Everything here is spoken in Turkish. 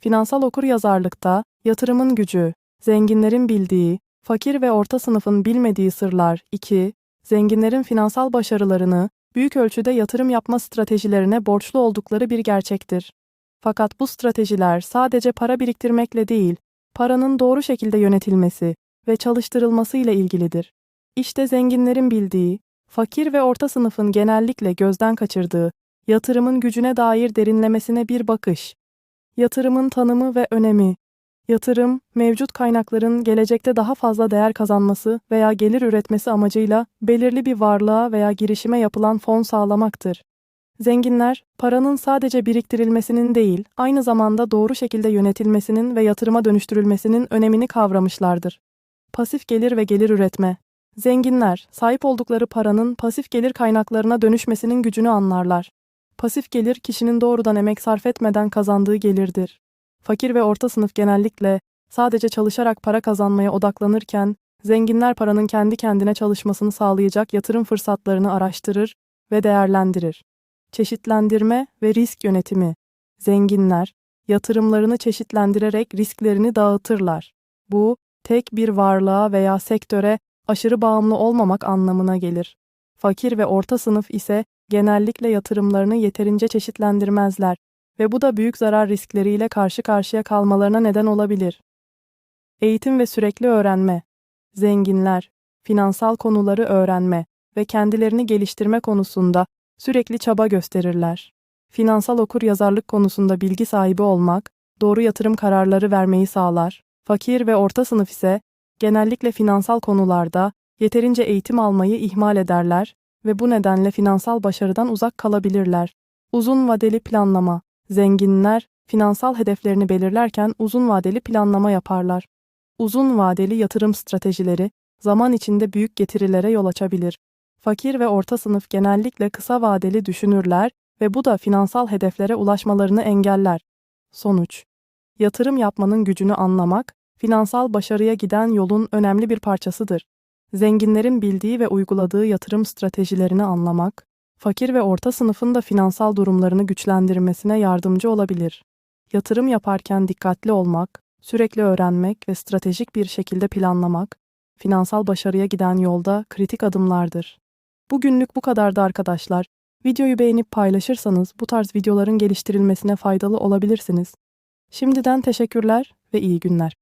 Finansal okuryazarlıkta yatırımın gücü, zenginlerin bildiği, fakir ve orta sınıfın bilmediği sırlar 2. Zenginlerin finansal başarılarını büyük ölçüde yatırım yapma stratejilerine borçlu oldukları bir gerçektir. Fakat bu stratejiler sadece para biriktirmekle değil, paranın doğru şekilde yönetilmesi ve çalıştırılması ile ilgilidir. İşte zenginlerin bildiği, fakir ve orta sınıfın genellikle gözden kaçırdığı yatırımın gücüne dair derinlemesine bir bakış. Yatırımın tanımı ve önemi. Yatırım, mevcut kaynakların gelecekte daha fazla değer kazanması veya gelir üretmesi amacıyla belirli bir varlığa veya girişime yapılan fon sağlamaktır. Zenginler, paranın sadece biriktirilmesinin değil, aynı zamanda doğru şekilde yönetilmesinin ve yatırıma dönüştürülmesinin önemini kavramışlardır. Pasif gelir ve gelir üretme. Zenginler, sahip oldukları paranın pasif gelir kaynaklarına dönüşmesinin gücünü anlarlar. Pasif gelir kişinin doğrudan emek sarf etmeden kazandığı gelirdir. Fakir ve orta sınıf genellikle sadece çalışarak para kazanmaya odaklanırken, zenginler paranın kendi kendine çalışmasını sağlayacak yatırım fırsatlarını araştırır ve değerlendirir. Çeşitlendirme ve risk yönetimi. Zenginler, yatırımlarını çeşitlendirerek risklerini dağıtırlar. Bu, tek bir varlığa veya sektöre aşırı bağımlı olmamak anlamına gelir. Fakir ve orta sınıf ise genellikle yatırımlarını yeterince çeşitlendirmezler ve bu da büyük zarar riskleriyle karşı karşıya kalmalarına neden olabilir. Eğitim ve sürekli öğrenme. Zenginler, finansal konuları öğrenme ve kendilerini geliştirme konusunda sürekli çaba gösterirler. Finansal okuryazarlık konusunda bilgi sahibi olmak, doğru yatırım kararları vermeyi sağlar. Fakir ve orta sınıf ise genellikle finansal konularda yeterince eğitim almayı ihmal ederler ve bu nedenle finansal başarıdan uzak kalabilirler. Uzun vadeli planlama. Zenginler finansal hedeflerini belirlerken uzun vadeli planlama yaparlar. Uzun vadeli yatırım stratejileri zaman içinde büyük getirilere yol açabilir. Fakir ve orta sınıf genellikle kısa vadeli düşünürler ve bu da finansal hedeflere ulaşmalarını engeller. Sonuç Yatırım yapmanın gücünü anlamak, finansal başarıya giden yolun önemli bir parçasıdır. Zenginlerin bildiği ve uyguladığı yatırım stratejilerini anlamak, fakir ve orta sınıfın da finansal durumlarını güçlendirmesine yardımcı olabilir. Yatırım yaparken dikkatli olmak, sürekli öğrenmek ve stratejik bir şekilde planlamak, finansal başarıya giden yolda kritik adımlardır. Bugünlük bu kadardı arkadaşlar. Videoyu beğenip paylaşırsanız bu tarz videoların geliştirilmesine faydalı olabilirsiniz. Şimdiden teşekkürler ve iyi günler.